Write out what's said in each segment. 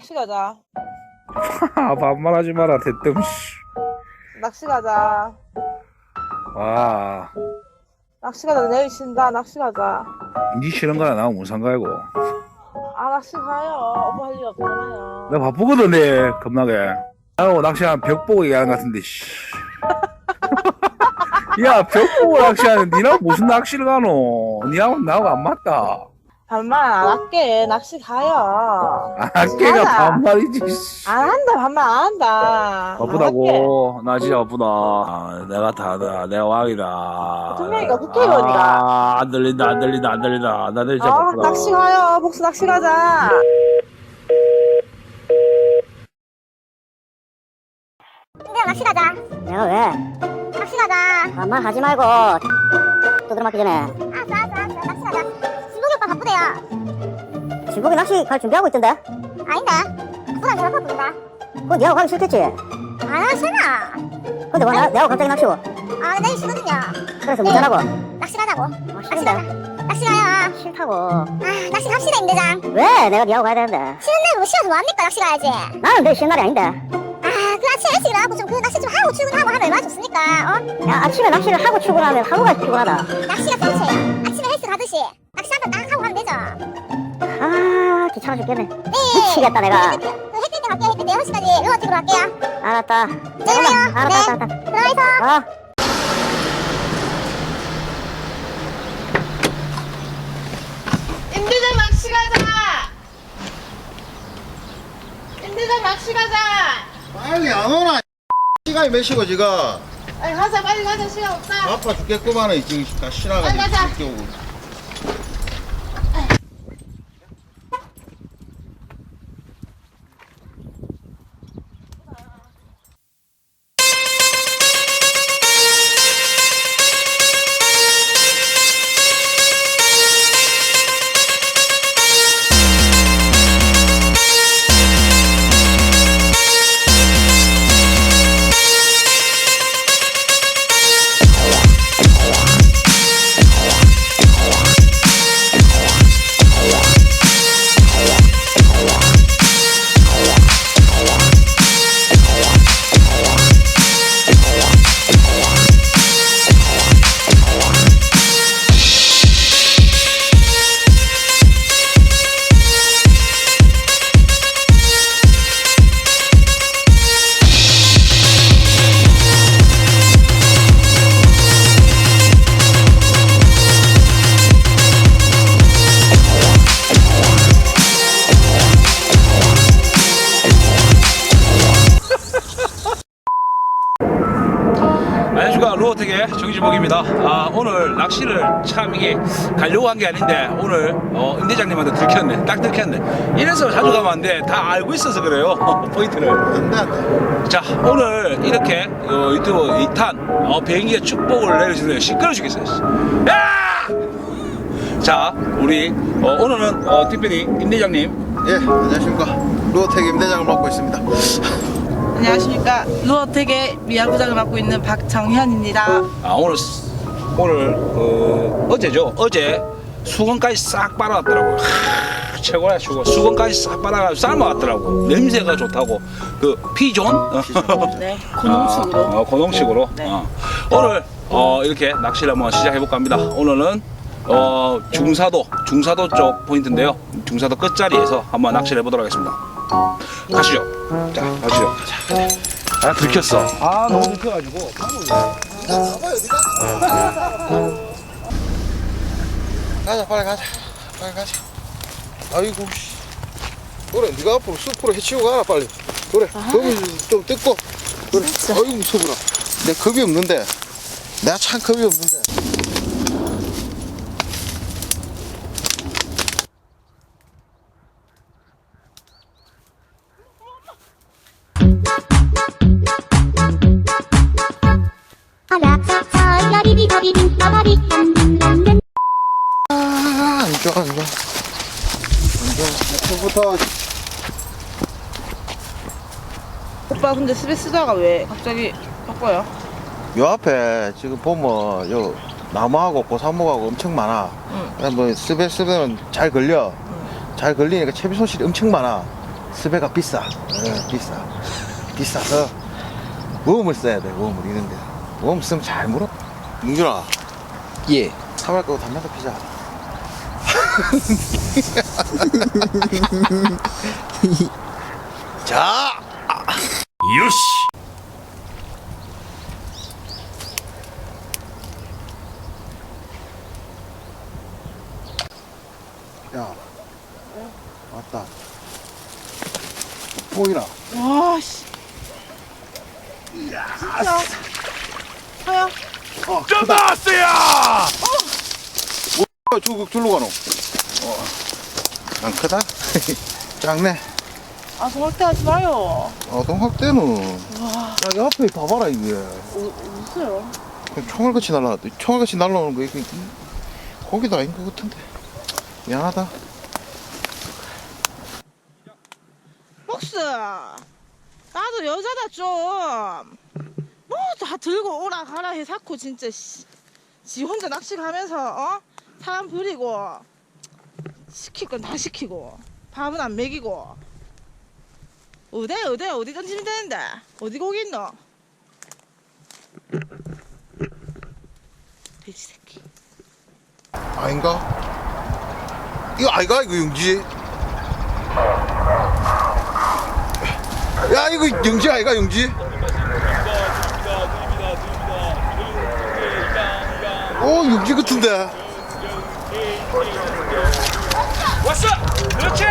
낚시 가자. 아, 반말하지 마라, 대뜸, 씨. 낚시 가자. 와, 낚시 가자. 내일 쉰다. 낚시 가자. 니 싫은 거야, 상관이고. 아, 낚시 가요. 오빠 할 일 없잖아요. 나 바쁘거든, 내, 겁나게. 나하고 낚시하면 벽 보고 얘기하는 것 같은데, 씨. 야, 벽 보고 낚시하는 니랑 무슨 낚시를 가노? 니하고 나하고 안 맞다. 반말 안 할게. 낚시 가요. 아, 가자. 반말이지, 씨. 안 한다. 반말 안 한다. 안 할게. 바쁘다고. 나 진짜 바쁘다. 아, 내가 다다. 내가 왕이다. 분명히가 국회의원이가. 아, 안 들린다, 안 들린다, 안 들린다. 나 진짜 어, 바쁘다. 낚시 가요. 복수 낚시 가자. 근데 낚시 가자. 내가 왜? 낚시 가자. 반말 하지 말고 두드려 맞기 전에 알 진복이 바쁘대요. 진국이 낚시 갈 준비하고 있던데 아닌데? 누구랑 전화 부른다. 그거 니하고 가기 싫겠지? 안 하잖아. 근데 왜 나, 내하고 갑자기 낚시고 아, 내일 쉬거든요. 그래서 문자라고 낚시 가자고. 아, 낚시 가자. 낚시 가요. 싫다고 아, 낚시 갑시다, 임대장. 왜 내가 니하고 가야 되는데 쉬는데 뭐 쉬어서 뭐합니까? 낚시 가야지. 아, 나는 내 쉬는 날이 아닌데 그 아침에 일찍 일어나고 좀 그 낚시 좀 하고 출근하고 하면 얼마나 좋습니까? 어? 야 아침에 낚시를 하고 출근하면 하루가 피곤하다 낚시가 성체예요. 아침에 헬스 가듯이 낚시 한번 딱 하고 가면 되죠. 아 귀찮아 죽겠네 네. 미치겠다 내가 그 햇빛 때 갈게요. 햇빛 때 6시까지 루어틱으로 갈게요. 알았다 들어가요. 알았다 네. 알았다 알았다 들어가서. 어 임대장 낚시 가자. 임대장 낚시 가자. 빨리 안 오나 시간이 몇 시고 지금 빨리 가자. 빨리 가자. 시간 없다. 바빠 죽겠구만 지금 다 신나가지고 빨리 가자. 늦게 오고. 정지복입니다. 아 오늘 낚시를 참 이게 가려고 한 게 아닌데 오늘 어, 임대장님한테 들켰네. 딱 들켰네. 이래서 자주 가면 안 돼. 다 알고 있어서 그래요. 포인트를. 안돼 안돼 자 오늘 이렇게 어, 유튜브 2탄 어, 비행기의 축복을 내려주세요 시끄러 죽겠어요. 씨. 야! 자 우리 어, 오늘은 어, 특별히 임대장님. 예 안녕하십니까. 루어텍 임대장을 맡고 있습니다 안녕하십니까. 루어텍의 미야구장을 맡고 있는 박정현입니다. 아 오늘 스- 오늘 그 어제죠 어제 수건까지 싹 빨아왔더라고요 하, 최고야 최고 수건까지 싹 빨아가지고 삶아왔더라고 냄새가 좋다고 그 피존 어. 네. 고농축으로. 어, 어, 고농식으로 네. 어. 오늘 어, 이렇게 낚시를 한번 시작해볼까 합니다 오늘은 어, 중사도 중사도 쪽 포인트인데요 중사도 끝자리에서 한번 낚시를 해보도록 하겠습니다 가시죠. 자 가시죠. 아 들켰어. 아 너무 들켜가지고. 가자 빨리 가자. 빨리 가자. 아이고 씨. 그래 네가 앞으로 숲으로 해치고 가라 빨리. 그래 겁이 좀 뜯고. 그래. 아이고 무서워라 내 겁이 없는데. 내가 참 겁이 없는데 오빠 근데 스베 쓰다가 왜 갑자기 바꿔요? 요 앞에 지금 보면 요 나무하고 고사무하고 엄청 많아. 응. 그냥 뭐 스베 스베는 잘 걸려. 잘 걸리니까 채비 손실이 엄청 많아. 스베가 비싸. 예, 비싸. 비싸서 웜을 써야 돼. 웜을 이런데. 웜 쓰면 잘 물어. 민준아, 예. 사발 거고 담배 피자. 자, 야, 왔다. 보이나? 와, 씨. 진짜. 하야. 어, 크다. 어, 저, 저로 가노. 어, 안 크다? 작네. 아, 정확히 하지 마요. 어, 동학대는. 와, 야, 이 앞에 봐봐라, 이게. 어? 그냥 총알같이 날라왔다. 총알같이 날라오는 거, 이게. 거기도 아닌 것 같은데. 미안하다. 복스. 나도 여자다, 좀. 뭐, 다 들고 오라 가라 해, 사코, 진짜, 씨. 지 혼자 낚시 가면서, 어? 사람 부리고. 시킬 건 다 시키고. 밥은 안 먹이고. 어디, 어디, 어디 던지면 되는데? 어디 고기 있노? 돼지 새끼. 아닌가? 이거 아이가, 이거 영지? 야, 이거 영지 아이가, 영지? 오, 영지 같은데. 왔어! 그렇지!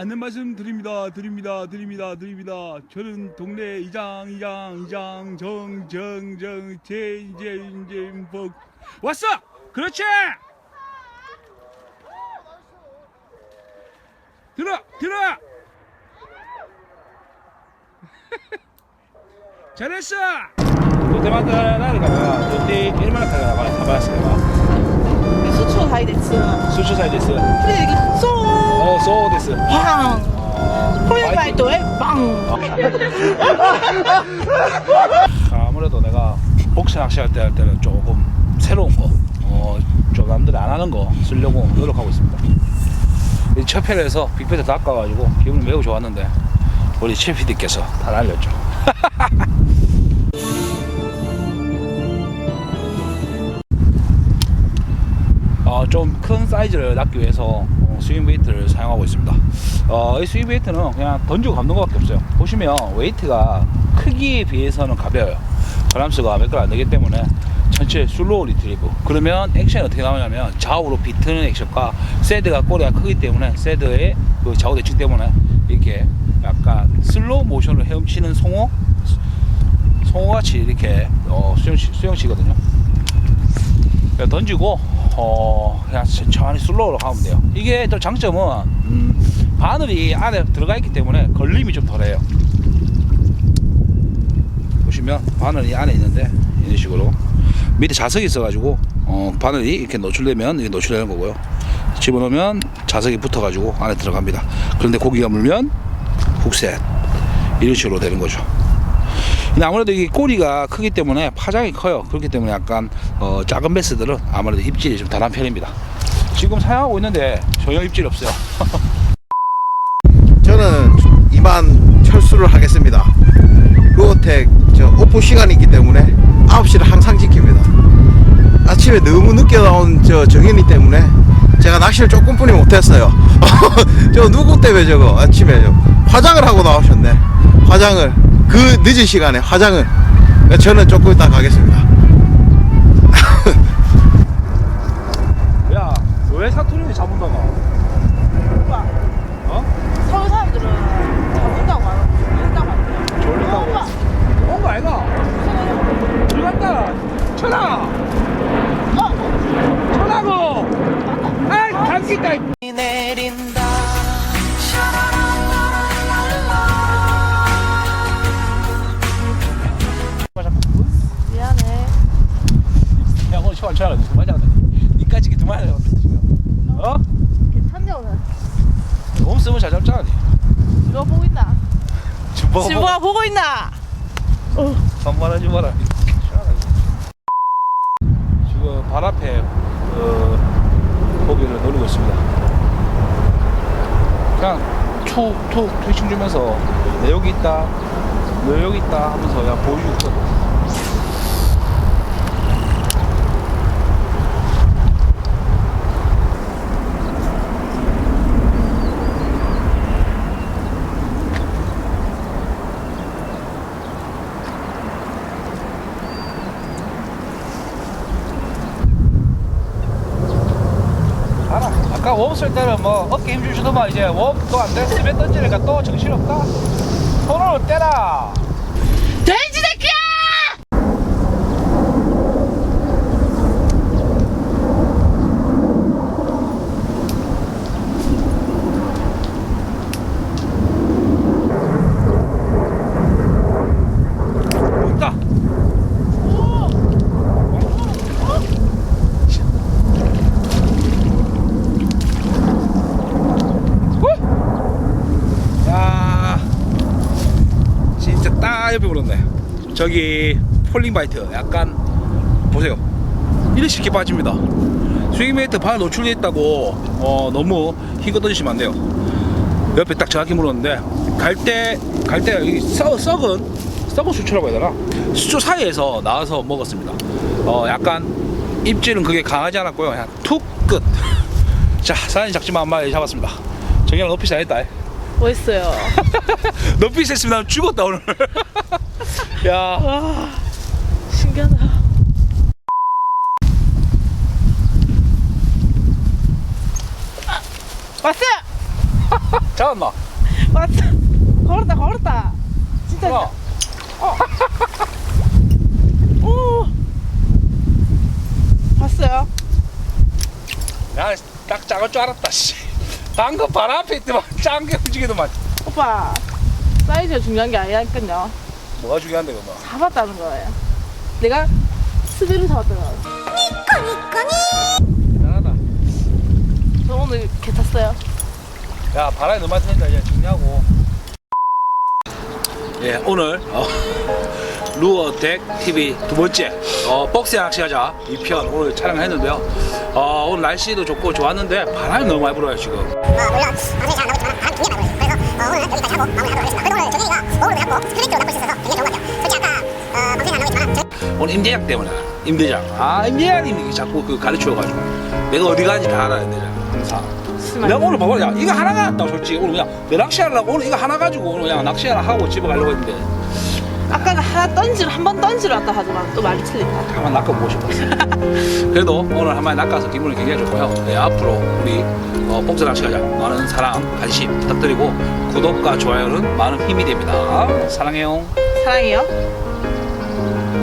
안내 말씀 드립니다, 드립니다, 드립니다, 드립니다. 저는 동네 이장, 이장, 이장, 정, 정, 정, 제, 이제, 이제, 복. 왔어! 그렇지! 들어! 들어! 잘했어! 나를 가다가 롯데 일만 가다가 가봤어요. 수초 사이 됐어. 수출 사이 됐어. 프레기 쏘! 어, 소 됐어. 빵! 어, 포획발도에 빵! 아무래도 내가 복싱 낚시할 때 할 때는 조금 새로운 거, 어, 좀 남들이 안 하는 거 쓰려고 노력하고 있습니다. 이첫 편에서 빅배트 닦아가지고 기분이 매우 좋았는데 우리 최 PD께서 다 날렸죠. 어, 좀 큰 사이즈를 낚기 위해서 어, 스윙 베이트를 사용하고 있습니다. 어, 이 스윙 베이트는 그냥 던지고 감는 것밖에 없어요. 보시면 웨이트가 크기에 비해서는 가벼워요. 바람수가 몇걸안 되기 때문에 전체 슬로우 리트리브. 그러면 액션이 어떻게 나오냐면 좌우로 비트는 액션과 세드가 꼬리가 크기 때문에 세드의 그 좌우 대칭 때문에 이렇게 약간 슬로우 모션을 헤엄치는 송어 송어같이 이렇게 어, 수영 수영치거든요. 그냥 던지고 어 그냥 천천히 슬로우로 가면 돼요. 이게 또 장점은 음, 바늘이 안에 들어가 있기 때문에 걸림이 좀 덜해요. 보시면 바늘이 안에 있는데 이런 식으로 밑에 자석이 있어가지고 어, 바늘이 이렇게 노출되면 이게 노출되는 거고요. 집어넣으면 자석이 붙어가지고 안에 들어갑니다. 그런데 고기가 물면 훅셋 이런 식으로 되는 거죠. 근데 아무래도 이게 꼬리가 크기 때문에 파장이 커요. 그렇기 때문에 약간 어, 작은 베스들은 아무래도 입질이 좀 덜한 편입니다. 지금 사용하고 있는데 전혀 입질이 없어요. 저는 이만 철수를 하겠습니다. 루어텍 저 오프 시간이 있기 때문에 9시를 항상 지킵니다. 아침에 너무 늦게 나온 저 정현이 때문에 제가 낚시를 조금뿐이 못했어요. 저 누구 때문에 저거 아침에 저 화장을 하고 나오셨네. 화장을 그 늦은 시간에 화장을 저는 조금 이따 가겠습니다. 야, 왜 사투리를 잡은다가? 오빠, 어? 서울 사람들은 잡는다고 안 하고 죽는다고 하는데. 졸린다고? 오빠, 온거 아이가? 들어간다. 천하. 어? 천하고. 아이 감기 있다. 무슨 말이야? 니까지 두 마리 잡았다 지금. 어? 괜찮네, 오늘. 몸 쓰면 잘 잡잖아. 니. 누가 보고 있나? 먹어. 지부가 보고 있나? 선물하지 마라. 지금 발 앞에 어, 고기를 노리고 있습니다. 그냥 툭툭 트위칭 주면서 내 여기 있다 너 여기 있다 하면서 그냥 보여주고 있거든. 알아. 쓸 때는 뭐 어깨 힘 주시더만 이제 웜또안 돼. 스에 던지니까 또 정신없다. 손으로 떼라. 돼지 새끼야! 온다. 야, 진짜 딱 옆에 물었네. 저기 폴링 바이트 약간 보세요. 이래 쉽게 빠집니다. 스윙메이트 발 노출돼 있다고 어, 너무 힘껏 던지시면 안 돼요. 옆에 딱 정확히 물었는데 갈 때 갈 때 여기 썩, 썩은 썩은 수초라고 해야 되나 수초 사이에서 나와서 먹었습니다 어 약간 입질은 그게 강하지 않았고요 그냥 툭 끝 자 사장님 작지만 한 마리 잡았습니다 정현아 높이 잘했다 멋있어요. 높이 셌으면 나 죽었다 오늘 야 와, 신기하다. 아, 왔어! 잡았나 왔어! 걸었다, 걸었다. 진짜. 하나 오! 봤어요? 야딱 작을 줄 알았다 씨 방금 발 앞에 있더만 짱게 움직이더만 오빠, 사이즈가 중요한 게 아니라니까요. 뭐가 중요한데 그거 잡았다는 거예요. 내가 스비를 잡았다는 거예요. 미안하다 저 오늘 개 탔어요. 야 바람이 너무 많이 트니까 이제 정리하고 예 오늘 어, 루어 덱 TV 두 번째 어, 복스 낚시하자 2편 오늘 촬영을 했는데요 어, 오늘 날씨도 좋고 좋았는데 바람이 너무 많이 불어요 지금 어, 물론 방송이 잘 나오지만 바람 굉장히 많이 불어요. 그래서 어, 오늘 여기까지 하고 마무리하도록 하겠습니다. 그래도 오늘 저녁이가 오후로 잡고 스트레이트로 잡고 있어서 굉장히 좋은 것 같아요. 솔직히 아까 어, 방송이 안 나오지만 저 오늘 임대장 때문에 임대장. 아 임대장님이 자꾸 그 가르쳐가지고. 내가 어디 가는지 다 알아야 되잖아 항상 내가 오늘 봐봐 야 이거 하나가 낫다 솔직히. 오늘 그냥 내 낚시하려고? 오늘 이거 하나 가지고 오늘 그냥 낚시 하나 하고 집에 가려고 했는데 아까는 하나 던지러, 한 번 던지러 왔다 하지만 또 말이 틀린다. 한번 낚아보고 싶었어요. 그래도 오늘 한 마리 낚아서 기분이 굉장히 좋고요. 네, 앞으로 우리 어, 복수 낚시가자 많은 사랑, 관심 부탁드리고 구독과 좋아요는 많은 힘이 됩니다. 사랑해요. 사랑해요.